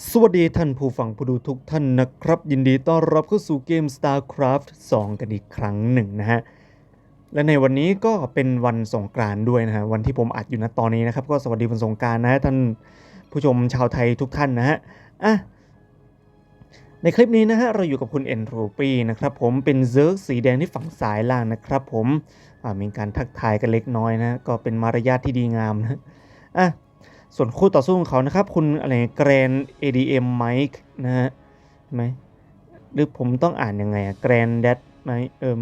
สวัสดีท่านผู้ฟังผู้ดูทุกท่านนะครับ ยินดีต้อนรับเข้าสู่เกม StarCraft 2 กันอีกครั้งหนึ่งนะฮะ และในวันนี้ก็เป็นวันสงกรานต์ด้วยนะฮะ วันที่ผมอัดอยู่ณตอนนี้นะครับ ก็สวัสดีวันสงกรานต์นะฮะท่านผู้ชมชาวไทยทุกท่านนะฮะอะในคลิปนี้นะฮะเราอยู่กับคุณ e n t r o p y นะครับผมเป็นเซิร์กสีแดงที่ฝั่งซ้ายล่างนะครับผมมีการทักทายกันเล็กน้อยนะ ก็เป็นมารยาทที่ดีงามนะอะ ส่วนคู่ต่อสู้ของเขานะครับ คุณอะไรแกรน ADM Mike นะฮะใช่ไหมหรือผมต้องอ่านยังไงอะแกรนแดดไหมเอิม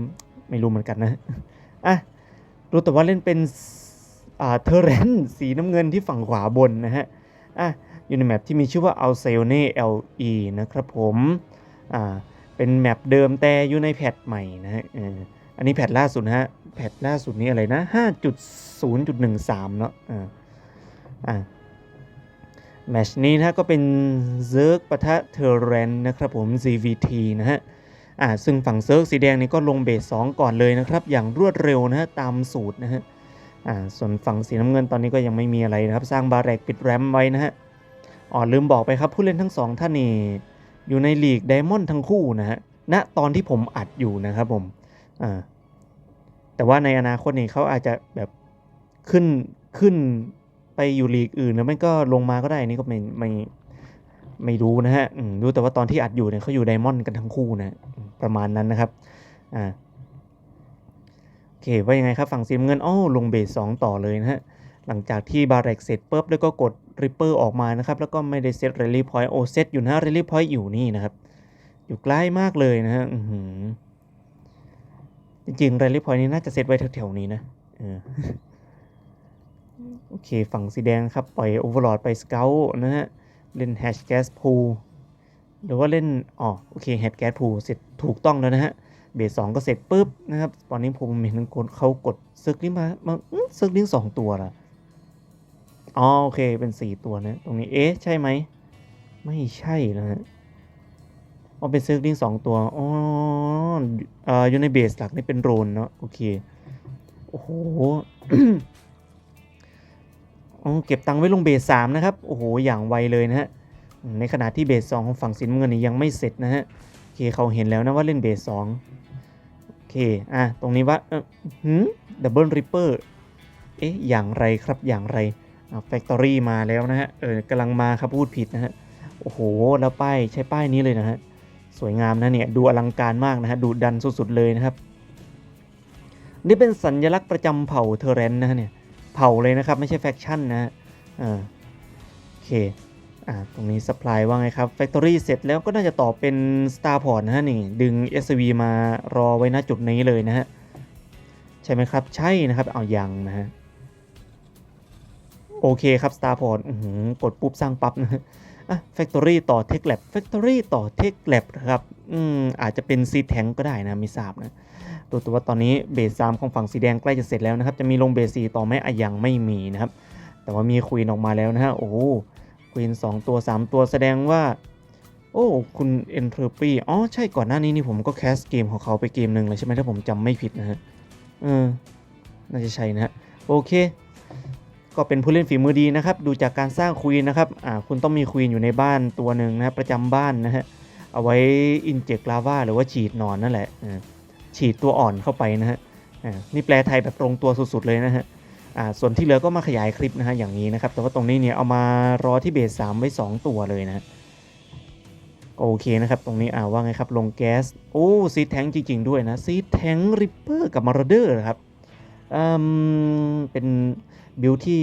ไม่รู้เหมือนกันนะอะรู้แต่ว่าเล่นเป็นอ่าเทเรนสีน้ำเงินที่ฝั่งขวาบนนะฮะอะอยู่ในแมปที่มีชื่อว่า a l c e o n e LE นะครับผมอ่าเป็นแมปเดิมแต่อยู่ในแพทใหม่นะฮะอออันนี้แพทล่าสุดนะฮะแพทล่าสุดนี้อะไรนะ 5.0.13 เนาะอ่าอ่า แมชนี้นะก็เป็นเซิร์กปะทะเทอร์เรนนะครับผม ZVT นะฮะอ่าซึ่งฝั่งเซิร์กสีแดงนี่ก็ลงเบส 2 ก่อนเลยนะครับ อย่างรวดเร็วนะฮะตามสูตรนะฮะอ่าส่วนฝั่งสีน้ำเงินตอนนี้ก็ยังไม่มีอะไรนะครับ สร้างบาร์แรกปิดแรมไว้นะฮะอ๋อลืมบอกไปครับผู้เล่นทั้งสองท่านนี่อยู่ในลีกไดมอนด์ทั้งคู่นะฮะณตอนที่ผมอัดอยู่นะครับผมอ่าแต่ว่าในอนาคตนี่เขาอาจจะแบบขึ้นขึ้น ไปอยู่ลีกอื่นแล้วไม่ก็ลงมาก็ได้นี่ก็ไม่ไม่ไม่รู้นะฮะรู้แต่ว่าตอนที่อัดอยู่เนี่ยเขาอยู่ไดมอนด์กันทั้งคู่นะประมาณนั้นนะครับอ่าโอเคว่ายังไงครับฝั่งสีน้ำเงินอ้อลงเบสสองต่อเลยนะฮะหลังจากที่บาร์เร็กเสร็จปุ๊บแล้วก็กดริปเปอร์ออกมานะครับแล้วก็ไม่ได้เซตเรลลี่พอยต์โอเซตอยู่นะเรลลี่พอยต์อยู่นี่นะครับอยู่ใกล้มากเลยนะฮะจริงๆเรลลี่พอยต์นี้น่าจะเซตไว้แถวๆนี้นะเออ โอเค ฝั่งสีแดงครับ ปล่อยโอเวอร์ลอดไปสเกลนะฮะ เล่นแฮชแก๊สพูหรือว่าเล่น อ๋อ โอเคแฮชแก๊สพูเสร็จถูกต้องแล้วนะฮะ เบสสองก็เสร็จปุ๊บนะครับตอนนี้ผมเห็นคนเขากดซึกลิงมามาซึกลิงสองตัวละอ๋อโอเคเป็นสี่ตัวนะ ตรงนี้เอ๊ะใช่ไหม ไม่ใช่นะฮะอ๋อเป็นซึกลิงสองตัว อ๋ออ่ออยู่ในเบสหลักนี่เป็นโรนเนาะโอเค โอ้โห เก็บตังค์ไว้ลงเบสสามนะครับ โอ้โห อย่างไวเลยนะฮะ ในขณะที่เบสสองของฝั่งสินเงินนี่ยังไม่เสร็จนะฮะโอเคเขาเห็นแล้วนะว่าเล่นเบสสองโอเค อะ ตรงนี้ว่าเออหืมดับเบิลริปเปอร์ เอ๊ะ อย่างไรครับ อย่างไรอ่าแฟคทอรี่มาแล้วนะฮะ เออกำลังมาครับพูดผิดนะฮะ โอ้โห แล้วป้ายใช้ป้ายนี้เลยนะฮะ สวยงามนะเนี่ย ดูอลังการมากนะฮะ ดูดันสุดๆเลยนะครับ นี่เป็นสัญลักษณ์ประจำเผ่าเทเรนนะฮะเนี่ย เผ่าเลยนะครับ ไม่ใช่แฟคชั่นนะฮะอ่าโอเคอ่าตรงนี้ supply ว่าไงครับ factory เสร็จแล้วก็น่าจะต่อเป็น starport นะฮะนี่ดึง SV มารอไว้ณจุดนี้เลยนะฮะใช่ไหมครับ ใช่นะครับเอายังนะฮะโอเคครับ starport กดปุ๊บสร้างปั๊บนะฮะอะ factory ต่อ tech lab factory ต่อ tech lab นะครับ อืมอาจจะเป็น seed tank ก็ได้นะ ไม่ทราบนะ ดูตัวว่าตอนนี้เบสสามของฝั่งสีแดงใกล้จะเสร็จแล้วนะครับ จะมีลงเบสสี่ต่อไหมอะยังไม่มีนะครับ แต่ว่ามีควีนออกมาแล้วนะฮะ โอ้ควีนสองตัว3ตัวแสดงว่า โอ้ คุณเอนเทอร์ปีอ๋อ ใช่ก่อนหน้านี้นี่ผมก็แคสเกมของเขาไปเกมหนึ่งเลยใช่ไหมถ้าผมจำไม่ผิดนะฮะ เออ น่าจะใช่นะฮะ โอเค ก็เป็นผู้เล่นฝีมือดีนะครับ ดูจากการสร้างควีนนะครับ อ่า คุณต้องมีควีนอยู่ในบ้านตัวหนึ่งนะรประจำบ้านนะฮะ เอาไว้อินเจกลาวาหรือว่าฉีดนอนนั่นแหละอ่า ฉีดตัวอ่อนเข้าไปนะฮะอ่านี่แปลไทยแบบตรงตัวสุดๆเลยนะฮะอ่าส่วนที่เหลือก็มาขยายคลิปนะฮะอย่างนี้นะครับแต่ว่าตรงนี้เนี่ยเอามารอที่เบส3ไว้ 2 ตัวเลยนะก็โอเคนะครับตรงนี้อ่าว่าไงครับลงแก๊สโอ้ซีแทงจริง ๆ ด้วยนะซีแทงริปเปอร์กับมาร์เดอร์ครับอืมเป็นบิลที่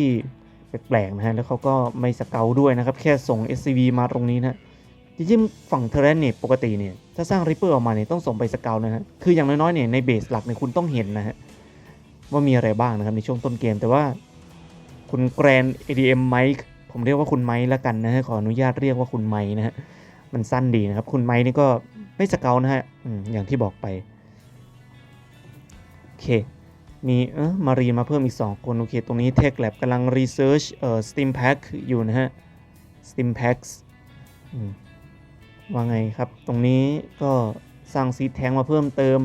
แปลกๆนะฮะแล้วเขาก็ไม่สเกลด้วยนะครับแค่ส่ง SCV มาตรงนี้นะ จริงๆฝั่งเทเรนเนี่ยปกติเนี่ยถ้าสร้างริปเปอร์ออกมาเนี่ยต้องส่งไปสเกลนะฮะคืออย่างน้อยๆเนี่ยในเบสหลักเนี่ยคุณต้องเห็นนะฮะว่ามีอะไรบ้างนะครับในช่วงต้นเกม แต่ว่าคุณแกรน ADM Mike ผมเรียกว่าคุณไมค์ละกันนะฮะขออนุญาตเรียกว่าคุณไมค์นะฮะมันสั้นดีนะครับ คุณไมค์นี่ก็ไม่สเกลนะฮะอย่างที่บอกไปโอเคมีเออมารีมาเพิ่มอีก 2 คน โอเค ตรงนี้ Tech Lab กำลัง Research เอ่อ Steam Pack อยู่นะฮะ Steam Packs อืม ว่าไงครับ ตรงนี้ก็สร้างซีแทงมาเพิ่มเติม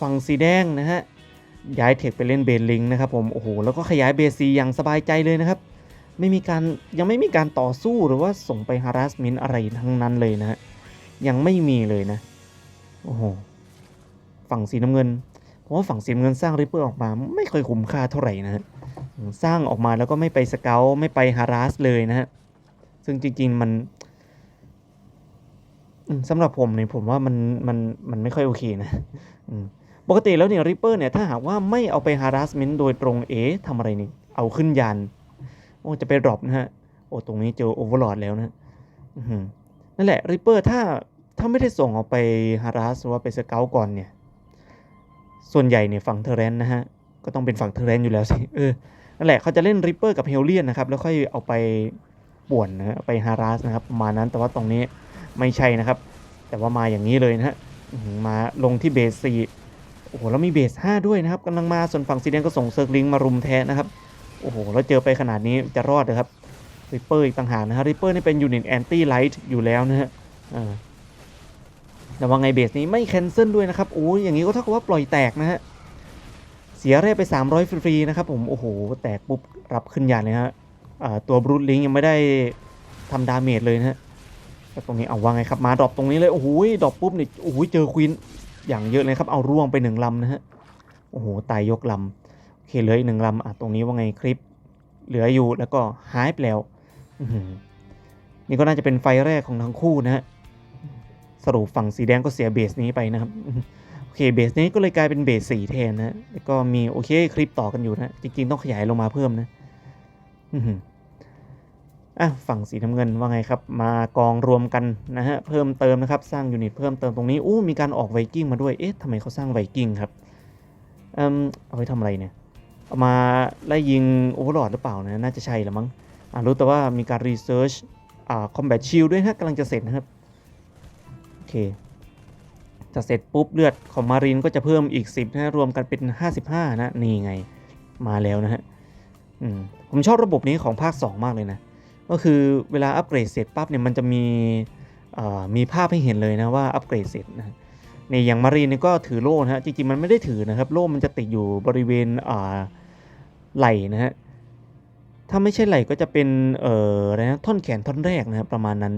ฝั่งสีแดงนะฮะ ย้ายเทคไปเล่นเบนลิงนะครับผม โอ้โห แล้วก็ขยายเบสซีอย่างสบายใจเลยนะครับ ไม่มีการยังไม่มีการต่อสู้หรือว่าส่งไป harassment อะไรทั้งนั้นเลยนะฮะ ยังไม่มีเลยนะ โอ้โห ฝั่งสีน้ำเงินผมว่าฝั่งสีน้ำเงินสร้างริปเปอร์ออกมา ไม่ค่อยคุ้มค่าเท่าไหร่นะฮะ สร้างออกมาแล้วก็ไม่ไปสเกลไม่ไปฮาร์สเลยนะฮะ ซึ่งจริงๆมัน สำหรับผมเนี่ยผมว่ามันมันมันไม่ค่อยโอเคนะปกติแล้วเนี่ยริปเปอร์เนี่ยถ้าหากว่าไม่เอาไป harassment โดยตรงเอ๊ะทำอะไรนี่ เอาขึ้นยานโอ้จะไปดรอปนะฮะ โอ้ตรงนี้เจอโอเวอร์ลอดแล้วนะนั่นแหละริปเปอร์ถ้าถ้าไม่ได้ส่งออกไป harass หรือว่าไปสเกลก่อนเนี่ย ส่วนใหญ่เนี่ยฝั่งเทเรนนะฮะ ก็ต้องเป็นฝั่งเทเรนอยู่แล้วสิเออนั่นแหละเขาจะเล่นริปเปอร์กับเฮลเลียนนะครับ แล้วค่อยเอาไปป่วนนะฮะไปฮาราสนะครับประมาณนั้นแต่ว่าตรงนี้ ไม่ใช่นะครับ แต่ว่ามาอย่างนี้เลยนะฮะมาลงที่เบสสี่โอ้โหแล้วมีเบสห้าด้วยนะครับกำลังมาส่วนฝั่งสีแดงก็ส่งเซิร์กลิงมารุมแทนนะครับโอ้โหแล้วเจอไปขนาดนี้จะรอดเลยครับริปเปอร์อีกต่างหากนะฮะริปเปอร์นี่เป็นยูนิตแอนตี้ไลท์อยู่แล้วนะฮะแต่ว่าไงเบสนี้ไม่แคนเซิลด้วยนะครับโอ้ยอย่างนี้ก็เท่ากับว่าปล่อยแตกนะฮะเสียแร่ไป 300 ฟรี ๆ นะครับผม โอ้โห แตกปุ๊บ รับขึ้นยานเลยฮะตัวบรูทลิงยังไม่ได้ทำดาเมจเลยนะฮะ ตรงนี้เอาว่าไงครับมาดรอปตรงนี้เลยโอ้โหดรอปปุ๊บนี่โอ้โหเจอควีนอย่างเยอะเลยครับเอาร่วงไปหนึ่งลำนะฮะโอ้โหตายยกลำโอเคเหลืออีกหนึ่งลำอะตรงนี้ว่าไงคลิป เหลืออยู่แล้วก็หายไปแล้วนี่ก็น่าจะเป็นไฟแรกของทั้งคู่นะฮะสรุปฝั่งสีแดงก็เสียเบสนี้ไปนะครับโอเคเบสนี้ก็เลยกลายเป็นเบสสีแทนนะแล้วก็มีโอเคคลิปต่อกันอยู่นะจริงๆต้องขยายลงมาเพิ่มนะอื อะฝั่งสีน้ำเงินว่าไงครับ มากองรวมกันนะฮะเพิ่มเติมนะครับสร้างยูนิตเพิ่มเติมตรงนี้อู้มีการออกไวกิ้งมาด้วยเอ๊ะทำไมเขาสร้างไวกิ้งครับเอืมเอาไว้ทำอะไรเนี่ยเอามาไล่ยิงโอเวอร์ลอดหรือเปล่านะน่าจะใช่ละมั้งอ่ารู้แต่ว่ามีการรีเสิร์ชอ่าคอมแบทชิลด้วยนะกำลังจะเสร็จนะครับโอเคจะเสร็จปุ๊บเลือดของมารินก็จะเพิ่มอีก 10นะรวมกันเป็น 55 นะ นี่ไงมาแล้วนะฮะอืมผมชอบระบบนี้ของภาค 2 มากเลยนะ ก็คือเวลาอัปเกรดเสร็จปั๊บเนี่ยมันจะมีมีภาพให้เห็นเลยนะว่าอัปเกรดเสร็จนะในอย่างมารีนเนี่ยก็ถือโล่นะฮะจริงๆมันไม่ได้ถือนะครับ โล่มันจะติดอยู่บริเวณไหล่นะฮะถ้าไม่ใช่ไหล่ก็จะเป็นเอ่ออะไรนะท่อนแขนท่อนแรกนะครับประมาณนั้น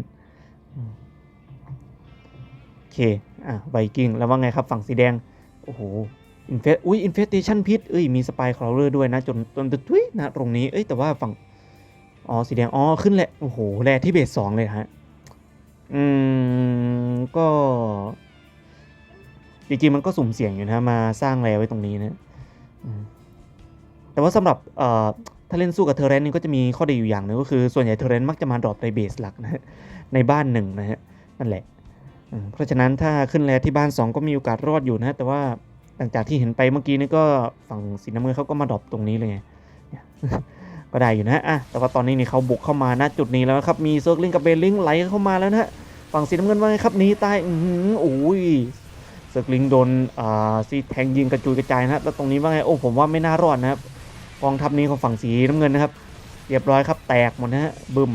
โอเคอะไวกิ้งแล้วว่าไงครับฝั่งสีแดงโอ้โหอินเฟสอุ้ยอินเฟสเ t ชันพิษเอ้ยมีสปายคลอเรอร์ด้วยนะจนจนทุยนะตรงนี้เอ้ยแต่ว่าฝั่ง อ๋อสีแดง อ๋อ ขึ้นแหละ โอ้โห แร่ที่เบสสองเลยฮะ อืม ก็ จริงๆ มันก็สุ่มเสี่ยงอยู่นะ มาสร้างแร่ไว้ตรงนี้นะแต่ว่าสำหรับเอ่อถ้าเล่นสู้กับเทอร์เรนนี่ก็จะมีข้อดีอยู่อย่างหนึงก็คือส่วนใหญ่เทอร์เรนมักจะมาดรอปในเบสหลักนะฮะในบ้านหนึ่งนะฮะนั่นแหละเพราะฉะนั้นถ้าขึ้นแร่ที่บ้าน 2 ก็มีโอกาสรอดอยู่นะฮะแต่ว่าหลังจากที่เห็นไปเมื่อกี้นี่ก็ฝั่งสีน้ำเงินเขาก็มาดรอปตรงนี้เลยไง ก็ได้อยู่นะอะแต่ว่าตอนนี้นี่เขาบุกเข้ามาณจุดนี้แล้วนะครับ มีเซิร์กลิงกับเบลลิงไหลเข้ามาแล้วนะฝั่งสีน้ำเงินว่าไงครับหนีตายอืออโอ้ยเซิร์กลิงโดนอ่าซีแทงยิงกระจุยกระจายนะฮะแล้วตรงนี้ว่าไงโอ้ผมว่าไม่น่ารอดนะครับกองทัพนี้ของฝั่งสีน้ำเงินนะครับ เรียบร้อยครับแตกหมดนะฮะบึม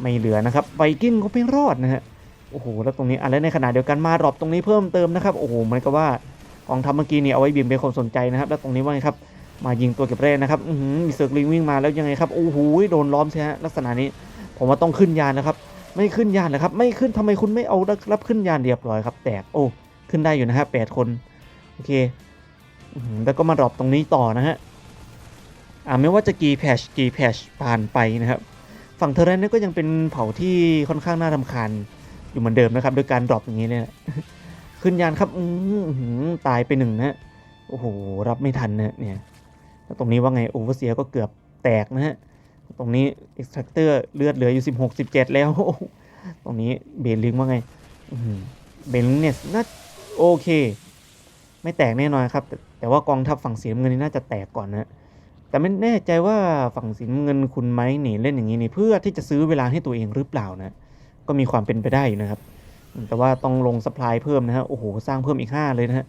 ไม่เหลือนะครับไวกิ้งก็ไม่รอดนะฮะโอ้โหแล้วตรงนี้อะไรในขณะเดียวกันมาดรอปตรงนี้เพิ่มเติมนะครับโอ้โหเหมือนกับว่ากองทัพเมื่อกี้นี่เอาไว้เบี่ยงเบนความสนใจนะครับ แล้วตรงนี้ว่าไงครับ มายิงตัวเก็บแร่นะครับอือหือมีเซิร์กลิงวิ่งมาแล้วยังไงครับโอ้โหโดนล้อมใช่ฮะลักษณะนี้ ผมว่าต้องขึ้นยานนะครับ ไม่ขึ้นยานนะครับ ไม่ขึ้นทำไมคุณไม่เอารับขึ้นยานเรียบร้อยครับ แตกโอ้ขึ้นได้อยู่นะฮะแปดคนโอเคอแล้วก็มาดรอปตรงนี้ต่อนะฮะอ่าไม่ว่าจะกี่แพชกี่แพชผ่านไปนะครับ ฝั่งเทอร์เรนนี่ก็ยังเป็นเผ่าที่ค่อนข้างน่ารำคาญอยู่เหมือนเดิมนะครับโดยการดรอปอย่างนี้เนี่ยขึ้นยานครับอืตายไปหนึ่งนะฮะโอ้โหรับไม่ทันนะเนี่ย แล้วตรงนี้ว่าไงโอเวอร์เซียก็เกือบแตกนะฮะ ตรงนี้ extractor เตอร์เลือดเหลืออยู่ 16 17 แล้ว ตรงนี้เบลลิงว่าไงเบลลิงเนี่ยน่าโอเค ไม่แตกแน่นอนครับ แต่แต่ว่ากองทัพฝั่งสีน้ำเงินนี่น่าจะแตกก่อนนะแต่ไม่แน่ใจว่าฝั่งสีน้ำเงินคุณไหมหนีเล่นอย่างนี้นี่เพื่อที่จะซื้อเวลาให้ตัวเองหรือเปล่านะ ก็มีความเป็นไปได้อยู่นะครับ แต่ว่าต้องลงสปายเพิ่มนะฮะโอ้โหสร้างเพิ่มอีก 5 เลยนะฮะ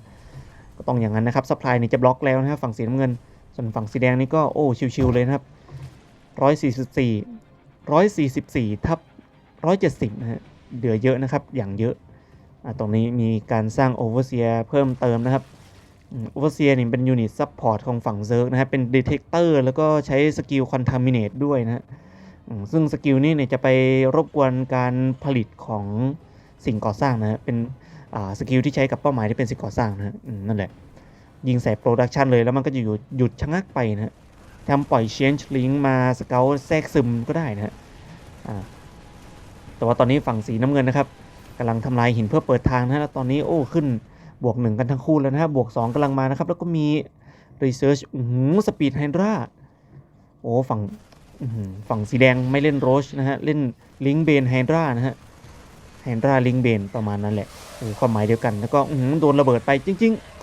ก็ต้องอย่างนั้นนะครับสปายนี่จะบล็อกแล้วนะฮะฝั่งสีน้ำเงิน ส่วนฝั่งสีแดงนี่ก็โอ้ชิวๆเลยนะครับร้อยสี่สิบสี่ร้อยสี่สิบสี่ทับร้อยเจ็ดสิบนะฮะเหลือเยอะนะครับอย่างเยอะอะตรงนี้มีการสร้างโอเวอร์เซียเพิ่มเติมนะครับโอเวอร์เซียนี่เป็นยูนิตซัพพอร์ตของฝั่งเซิร์กนะครับเป็นดีเทคเตอร์แล้วก็ใช้สกิลคอนทามิเนตด้วยนะฮะซึ่งสกิลนี้เนี่ยจะไปรบกวนการผลิตของสิ่งก่อสร้างนะฮะเป็นสกิลที่ใช้กับเป้าหมายที่เป็นสิ่งก่อสร้างนะฮะนั่นแหละ ยิงใส่โปรดักชันเลยแล้วมันก็จะหยุดหยุดชะงักไปนะทำปล่อย change link มาสเกลแทรกซึมก็ได้นะฮะแต่ว่าตอนนี้ฝั่งสีน้ำเงินนะครับกำลังทำลายหินเพื่อเปิดทางนะแล้วตอนนี้โอ้ขึ้นบวกหนึ่งกันทั้งคู่แล้วนะฮะบวกสองกำลังมานะครับ แล้วก็มี research อื้อหือสปีดไฮดราโอ้ฝั่งฝั่งสีแดงไม่เล่นโรชนะฮะ เล่นลิงเบนไฮดรานะฮะไฮดราลิงเบนประมาณนั้นแหละโอ้ความหมายเดียวกัน แล้วก็หือโดนระเบิดไปจริง ๆ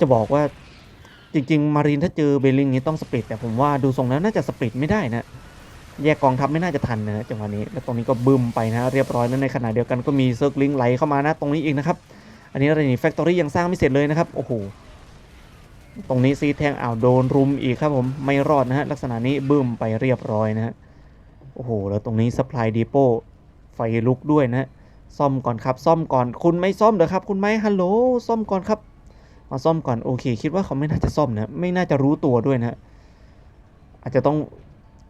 จะบอกว่าจริง ๆ มารีนถ้าเจอเบลลิงนี้ต้องสปริตแต่ผมว่าดูทรงแล้วน่าจะสปริตไม่ได้นะ แยกกองทัพไม่น่าจะทันนะจังหวะนี้ แล้วตรงนี้ก็บึมไปนะ เรียบร้อยแล้วในขณะเดียวกันก็มีเซิร์ฟลิงไหลเข้ามานะตรงนี้เองนะครับ อันนี้อะไรนี่แฟคทอรี่ยังสร้างไม่เสร็จเลยนะครับ โอ้โห ตรงนี้ซีแทงอ้าวโดนรุมอีกครับผม ไม่รอดนะฮะ ลักษณะนี้บึ้มไปเรียบร้อยนะฮะ โอ้โห แล้วตรงนี้สปายดีโปไฟลุกด้วยนะฮะซ่อมก่อนครับ ซ่อมก่อน คุณไม่ซ่อมเหรอครับ คุณไม่ฮัลโหล ซ่อมก่อนครับ มาซ่อมก่อนโอเค คิดว่าเขาไม่น่าจะซ่อมนะไม่น่าจะรู้ตัวด้วยนะอาจจะต้อง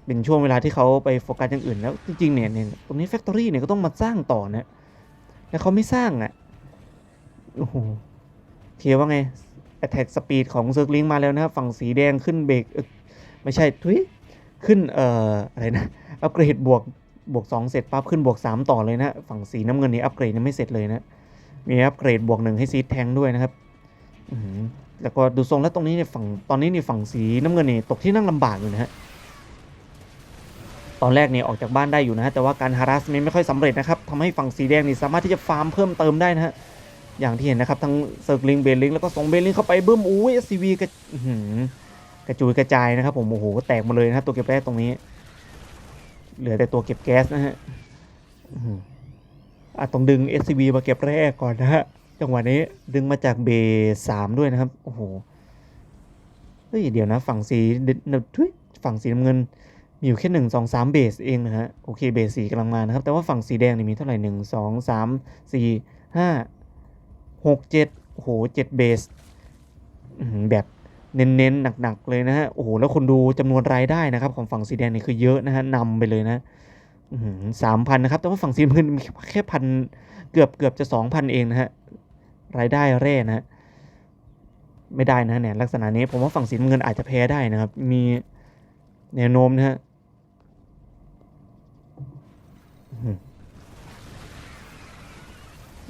เป็นช่วงเวลาที่เขาไปโฟกัสอย่างอื่นแล้วจริงๆเนี่ยเนี่ยตรงนี้แฟคทอรี่เนี่ยก็ต้องมาสร้างต่อนะแล้วเขาไม่สร้างอะโอ้โหเทียว่าไง Attack Speed ของเซิร์กลิงมาแล้วนะครับ ฝั่งสีแดงขึ้นเบรกไม่ใช่ทุยขึ้นเอ่ออะไรนะอัปเกรดบวกบวก 2 เสร็จปั๊บขึ้นบวก 3 ต่อเลยนะ ฝั่งสีน้ำเงินนี่อัปเกรดยังไม่เสร็จเลยนะ มีอัปเกรดบวกหนึ่งให้ซีดแทงด้วยนะครับ แล้วก็ดูทรงแล้วตรงนี้เนี่ยฝั่งตอนนี้นี่ฝั่งสีน้ำเงินนี่ตกที่นั่งลำบากอยู่นะฮะตอนแรกเนี่ยออกจากบ้านได้อยู่นะฮะแต่ว่าการ harassment ไม่ค่อยสำเร็จนะครับทำให้ฝั่งสีแดงนี่สามารถที่จะฟาร์มเพิ่มเติมได้นะฮะอย่างที่เห็นนะครับทั้งเซิร์กลิงเบลลิงแล้วก็ส่งเบลลิงเข้าไปบึ้มอู้ย SCV กระกระจุยกระจายนะครับผมโอ้โหแตกหมาเลยนะตัวเก็บแก๊สตรงนี้ เหลือแต่ตัวเก็บแก๊สนะฮะอะต้องดึง SCV มาเก็บแรกก่อนนะฮะ จังหวะนี้ดึงมาจากเบสามด้วยนะครับ โอ้โห เฮ้ย เดี๋ยวนะ ฝั่งสีดนทุยฝั่งสีน้ำเงิน มีอยู่แค่หนึ่งสองสามเบสเองนะฮะ โอเค เบสสี่กำลังมานะครับ แต่ว่าฝั่งสีแดงนี่มีเท่าไหร่หนึ่งสองสามสี่ห้าหกเจ็ดโอ้โหเจ็ดเบสแบบเน้นๆหนักๆเลยนะฮะ โอ้โห แล้วคนดูจำนวนรายได้นะครับ ของฝั่งสีแดงนี่คือเยอะนะฮะนำไปเลยนะสามพันนะครับ แต่ว่าฝั่งสีน้ำเงินมีแค่พันเกือบเกือบจะสองพันเองนะฮะ รายได้แร่นะไม่ได้นะเนี่ยลักษณะนี้ผมว่าฝั่งสีน้ำเงินอาจจะแพ้ได้นะครับ มีแนวโน้มนะฮะ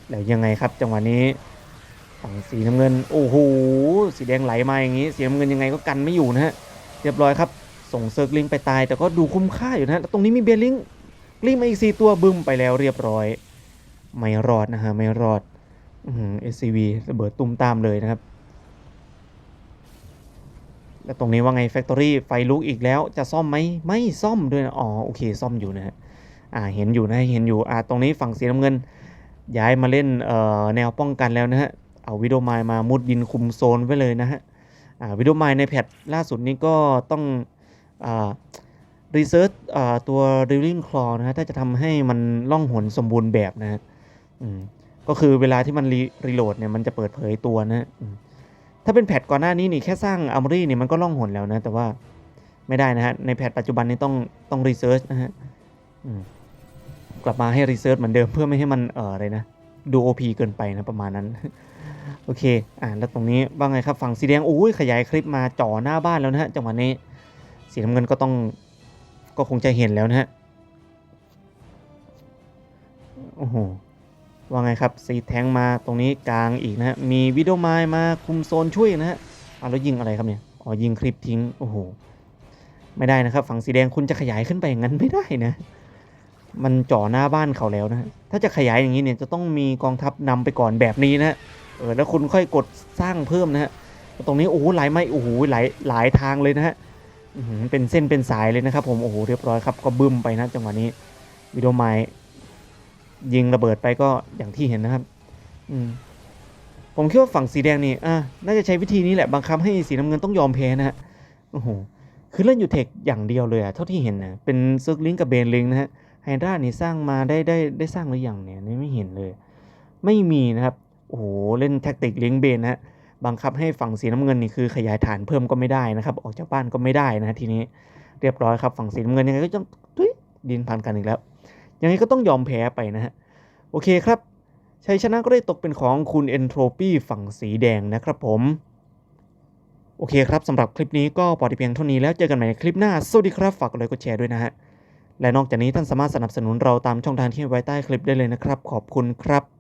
แล้วยังไงครับ จังหวะนี้ฝั่งสีน้ำเงิน โอ้โหสีแดงไหลมาอย่างนี้สีน้ำเงินยังไงก็กันไม่อยู่นะฮะเรียบร้อยครับ ส่งเซิร์กลิงไปตาย แต่ก็ดูคุ้มค่าอยู่นะฮะแล้วตรงนี้มีเบลลิงกลิ้งมาอีกสี่ตัวบึ้มไปแล้วเรียบร้อย ไม่รอดนะฮะไม่รอด เอือ SCV ระเบิดตุ้มตามเลยนะครับ แล้วตรงนี้ว่าไง Factory ไฟลุกอีกแล้วจะซ่อมไหมไม่ซ่อมด้วยนะอ๋อโอเคซ่อมอยู่นะฮะอ่าเห็นอยู่นะเห็นอยู่อ่าตรงนี้ฝั่งสีน้ำเงิน ย้ายมาเล่นเอ่อแนวป้องกันแล้วนะฮะเอาวิดโอไมล์มามุดดินคุมโซนไว้เลยนะฮะอ่าวิดโอไมล์ในแพทล่าสุดนี้ก็ต้องอ่ารีเซิร์ชอ่าตัว Drilling Claw นะฮะถ้าจะทำให้มันล่องหนสมบูรณ์แบบนะฮะอืม ก็คือเวลาที่มันรีรโหลดเนี่ยมันจะเปิดเผยตัวนะถ้าเป็นแพทก่อนหน้านี้นี่แค่สร้างอาร์มรี่เนี่ยมันก็ล่องหนแล้วนะแต่ว่าไม่ได้นะฮะในแพทปัจจุบันนี้ต้องต้องรีเสิร์ชนะฮะกลับมาให้รีเสิร์ชเหมือนเดิมเพื่อไม่ให้มันเอออะไรนะดูโอพีเกินไปนะประมาณนั้น โอเคอ่าแล้วตรงนี้ว่าไงครับฝั่งสีแดงโอ้ยขยายคลิปมาจ่อหน้าบ้านแล้วนะฮะจังหวะนี้สีน้ำเงินก็ต้องก็คงจะเห็นแล้วนะฮะ ว่าไงครับซีแทงมาตรงนี้กลางอีกนะฮะมีวิดีโอไมล์มาคุมโซนช่วยนะฮะเอาแล้วยิงอะไรครับเนี่ยอ๋อยิงคลิปทิ้งโอ้โหไม่ได้นะครับ ฝั่งสีแดงคุณจะขยายขึ้นไปอย่างนั้นไม่ได้นะ มันจ่อหน้าบ้านเขาแล้วนะ ถ้าจะขยายอย่างนี้เนี่ยจะต้องมีกองทัพนำไปก่อนแบบนี้นะเออแล้วคุณค่อยกดสร้างเพิ่มนะฮะตรงนี้โอ้โหหลไม่โอ้โหหลายหลายทางเลยนะฮะเป็นเส้นเป็นสายเลยนะครับ ผมโอ้โหเรียบร้อยครับก็บึ้มไปนะจังหวะนี้วิดีโอไมล์ ยิงระเบิดไปก็อย่างที่เห็นนะครับ อืมผมคิดว่าฝั่งสีแดงนี่อ่าน่าจะใช้วิธีนี้แหละบังคับให้สีน้ำเงินต้องยอมแพ้นะฮะโอ้โหคือเล่นอยู่เทคอย่างเดียวเลยอะเท่าที่เห็นนะเป็นซึกลิงกับเบนลิงนะฮะไฮดรานี่สร้างมาได้ได้ได้สร้างหรือยังเนี่ยนี่ไม่เห็นเลย ไม่มีนะครับโอ้โหเล่นแท็กติกลิงเบนนะฮะบังคับให้ฝั่งสีน้ำเงินนี่คือขยายฐานเพิ่มก็ไม่ได้นะครับ ออกจากบ้านก็ไม่ได้นะฮะทีนี้เรียบร้อยครับฝั่งสีน้ำเงินยังไงก็ต้องดินพันกันอีกแล้ว ยังไงก็ต้องยอมแพ้ไปนะฮะ โอเคครับชัยชนะก็ได้ตกเป็นของคุณเอนโทรปีฝั่งสีแดงนะครับผม โอเคครับสำหรับคลิปนี้ก็พอที่เพียงเท่านี้แล้วเจอกันใหม่ในคลิปหน้า สวัสดีครับ ฝากกดไลค์กดแชร์ด้วยนะฮะ และนอกจากนี้ท่านสามารถสนับสนุนเราตามช่องทางที่ไว้ใต้คลิปได้เลยนะครับ ขอบคุณครับ